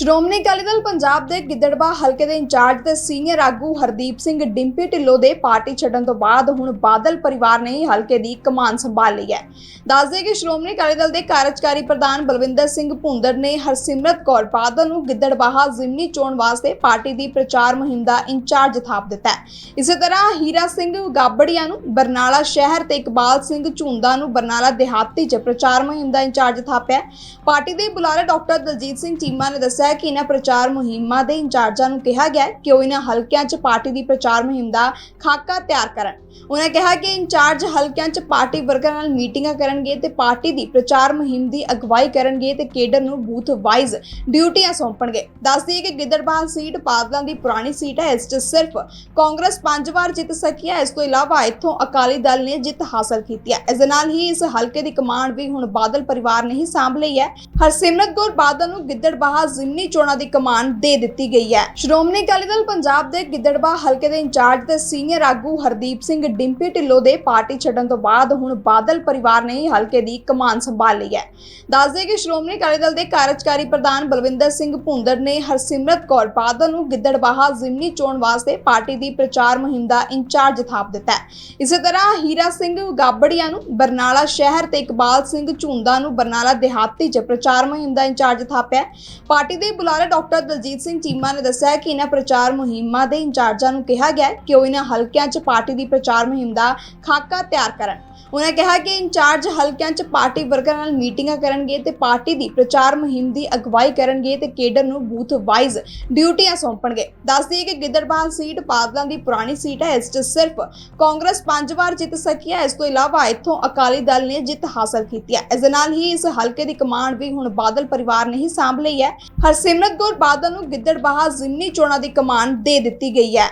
ਸ਼੍ਰੋਮਣੀ ਅਕਾਲੀ ਦਲ ਪੰਜਾਬ ਦੇ ਗਿੱਦੜਬਾ ਹਲਕੇ ਦੇ ਇੰਚਾਰਜ ਤੇ ਸੀਨੀਅਰ ਆਗੂ ਹਰਦੀਪ ਸਿੰਘ ਡਿੰਪੀ ਢਿੱਲੋਂ ਦੇ ਪਾਰਟੀ ਛੱਡਣ ਤੋਂ ਬਾਅਦ ਹੁਣ ਬਾਦਲ ਪਰਿਵਾਰ ਨੇ ਹਲਕੇ ਦੀ ਕਮਾਨ ਸੰਭਾਲ ਲਈ ਹੈ। ਦੱਸਦੇ ਕਿ ਸ਼੍ਰੋਮਣੀ ਅਕਾਲੀ ਦਲ ਦੇ ਕਾਰਜਕਾਰੀ ਪ੍ਰਧਾਨ ਬਲਵਿੰਦਰ ਸਿੰਘ ਭੁੰਦਰ ਨੇ ਹਰਸਿਮਰਤ ਕੌਰ ਬਾਦਲ ਨੂੰ ਗਿੱਦੜਬਾਹਾ ਜ਼ਿਮਨੀ ਚੋਣ ਵਾਸਤੇ ਪਾਰਟੀ ਦੀ ਪ੍ਰਚਾਰ ਮੁਹਿੰਮ ਦਾ ਇੰਚਾਰਜ ਥਾਪ ਦਿੱਤਾ ਹੈ। ਇਸੇ ਤਰ੍ਹਾਂ ਹੀਰਾ ਸਿੰਘ ਗਾਬੜੀਆਂ ਨੂੰ ਬਰਨਾਲਾ ਸ਼ਹਿਰ ਤੇ ਇਕਬਾਲ ਸਿੰਘ ਝੁੰਦਾ ਨੂੰ ਬਰਨਾਲਾ ਦਿਹਾਤੀ 'ਚ ਪ੍ਰਚਾਰ ਮੁਹਿੰਮ ਦਾ ਇੰਚਾਰਜ ਥਾਪਿਆ ਪਾਰਟੀ ਦੇ ਬੁਲਾਰੇ ਡਾਕਟਰ ਦਲਜੀਤ ਸਿੰਘ ਚੀਮਾ ਨੇ ਦੱਸਿਆ ਹੈ ਕਿ ਇਹਨਾਂ ਪ੍ਰਚਾਰ ਮੁਹਿੰਮਾਂ ਦੇ ਇੰਚਾਰਜਾਂ ਨੂੰ ਕਿਹਾ ਗਿਆ ਕਿ ਉਹ ਇਹਨਾਂ ਹਲਕਿਆਂ 'ਚ ਪਾਰਟੀ ਦੀ ਪ੍ਰਚਾਰ ਮੁਹਿੰਮ ਦਾ ਖਾਕਾ ਤਿਆਰ ਕਰਨ। ਉਹਨਾਂ ਕਿਹਾ ਕਿ ਇੰਚਾਰਜ ਹਲਕਿਆਂ 'ਚ ਪਾਰਟੀ ਵਰਕਰਾਂ ਨਾਲ ਮੀਟਿੰਗਾਂ ਕਰਨਗੇ ਤੇ ਪਾਰਟੀ ਦੀ ਪ੍ਰਚਾਰ ਮੁਹਿੰਮ ਦੀ ਅਗਵਾਈ ਕਰਨਗੇ ਤੇ ਕੇਡਰ ਨੂੰ ਬੂਥ ਵਾਈਜ਼ ਡਿਊਟੀਆਂ ਸੌਂਪਣਗੇ। ਦੱਸ ਦਈਏ ਕਿ ਗਿੱਦੜਬਾਹ ਸੀਟ ਬਾਦਲਾਂ ਦੀ ਪੁਰਾਣੀ ਸੀਟ ਹੈ, ਇਸ 'ਚ ਸਿਰਫ ਕਾਂਗਰਸ ਪੰਜ ਵਾਰ ਜਿੱਤ ਸਕੀ ਹੈ। ਇਸ ਤੋਂ ਇਲਾਵਾ ਇੱਥੋਂ ਅਕਾਲੀ ਦਲ ਨੇ ਜਿੱਤ ਹਾਸਲ ਕੀਤੀ ਹੈ। ਇਸ ਨਾਲ ਹੀ ਇਸ ਹਲਕੇ ਦੀ ਕਮਾਂਡ ਵੀ ਹੁਣ ਬਾਦਲ ਪਰਿਵਾਰ ਨੇ ਹੀ ਸਾਂਭ ਲਈ ਹੈ। ਹਰਸਿਮਰਤ ਕੌਰ ਬਾਦਲ ਨੂੰ ਗਿੱਦੜਬਾਹਾ ਜ਼ਿਮਨੀ ਚੋਣਾਂ ਦੀ ਕਮਾਨ ਦੇ ਦਿੱਤੀ ਗਈ ਹੈ। ਸ਼੍ਰੋਮਣੀ ਅਕਾਲੀ ਦਲ ਪੰਜਾਬ ਦੇ ਗਿੱਦੜਬਾਹਾ ਹਲਕੇ ਦੇ ਇੰਚਾਰਜ ਤੇ ਸੀਨੀਅਰ ਆਗੂ ਹਰਦੀਪ ਸਿੰਘ ਡਿੰਪੀ ਢਿੱਲੋਂ ਦੇ ਪਾਰਟੀ ਛੱਡਣ ਤੋਂ ਬਾਅਦ ਹੁਣ ਬਾਦਲ ਪਰਿਵਾਰ ਨੇ ਹਲਕੇ ਦੀ ਕਮਾਨ ਸੰਭਾਲ ਲਈ ਹੈ। ਦੱਸਦੇ ਕਿ ਸ਼੍ਰੋਮਣੀ ਅਕਾਲੀ ਦਲ ਦੇ ਕਾਰਜਕਾਰੀ ਪ੍ਰਧਾਨ ਬਲਵਿੰਦਰ ਸਿੰਘ ਭੁੰਦਰ ਨੇ ਹਰਸਿਮਰਤ ਕੌਰ ਬਾਦਲ ਨੂੰ ਗਿੱਦੜਬਾਹਾ ਜ਼ਿਮਨੀ ਚੋਣ ਵਾਸਤੇ ਪਾਰਟੀ ਦੀ ਪ੍ਰਚਾਰ ਮੁਹਿੰਮ ਦਾ ਇੰਚਾਰਜ ਥਾਪ ਦਿੱਤਾ ਹੈ। ਇਸੇ ਤਰ੍ਹਾਂ ਹੀਰਾ ਸਿੰਘ ਗਾਬੜੀਆਂ ਨੂੰ ਬਰਨਾਲਾ ਸ਼ਹਿਰ ਤੇ ਇਕਬਾਲ ਸਿੰਘ ਝੁੰਦਾ ਨੂੰ ਬਰਨਾਲਾ ਦਿਹਾਤੀ 'ਚ ਪ੍ਰਚਾਰ ਮੁਹਿੰਮ ਦਾ ਇੰਚਾਰਜ ਥਾਪਿਆ ਪਾਰਟੀ ਦੇ ਬੁਲਾਰੇ ਡਾਕਟਰ ਦਲਜੀਤ ਸਿੰਘ ਚੀਮਾ ਨੇ ਦੱਸਿਆ ਕਿ ਇਹਨਾਂ ਪ੍ਰਚਾਰ ਮੁਹਿੰਮਾਂ ਦੇ ਇੰਚਾਰਜਾਂ ਨੂੰ ਕਿਹਾ ਗਿਆ ਕਿ ਉਹ ਇਹਨਾਂ ਹਲਕਿਆਂ 'ਚ ਪਾਰਟੀ ਦੀ ਪ੍ਰਚਾਰ ਮੁਹਿੰਮ ਦਾ ਖਾਕਾ ਤਿਆਰ ਕਰਨ। ਉਹਨਾਂ ਕਿਹਾ ਕਿ ਇੰਚਾਰਜ ਹਲਕਿਆਂ 'ਚ ਪਾਰਟੀ ਵਰਕਰਾਂ ਨਾਲ ਮੀਟਿੰਗਾਂ ਕਰਨਗੇ ਤੇ ਪਾਰਟੀ ਦੀ ਪ੍ਰਚਾਰ ਮੁਹਿੰਮ ਦੀ ਅਗਵਾਈ ਕਰਨਗੇ ਤੇ ਕੇਡਰ ਨੂੰ ਬੂਥ ਵਾਈਜ਼ ਡਿਊਟੀਆਂ ਸੌਂਪਣਗੇ। ਦੱਸ ਦਈਏ ਕਿ ਗਿੱਦੜਬਾਹ ਸੀਟ ਬਾਦਲਾਂ ਦੀ ਪੁਰਾਣੀ ਸੀਟ ਹੈ, ਇਸ 'ਚ ਸਿਰਫ ਕਾਂਗਰਸ ਪੰਜ ਵਾਰ ਜਿੱਤ ਸਕੀ ਹੈ। ਇਸ ਤੋਂ ਇਲਾਵਾ ਇੱਥੋਂ ਅਕਾਲੀ ਦਲ ਨੇ ਜਿੱਤ ਹਾਸਲ ਕੀਤੀ ਹੈ। ਇਸ ਦੇ ਨਾਲ ਹੀ ਇਸ ਹਲਕੇ ਦੀ ਕਮਾਂਡ ਵੀ ਹੁਣ ਬਾਦਲ ਪਰਿਵਾਰ ਨੇ ਹੀ ਸਾਂਭ ਲਈ ਹੈ। ਹਰਸਿਮਰਤ ਕੌਰ ਬਾਦਲ ਨੂੰ ਗਿੱਦੜਬਾਹਾ ਜ਼ਿਮਨੀ ਚੋਣਾਂ ਦੀ ਕਮਾਨ ਦੇ ਦਿੱਤੀ ਗਈ ਹੈ।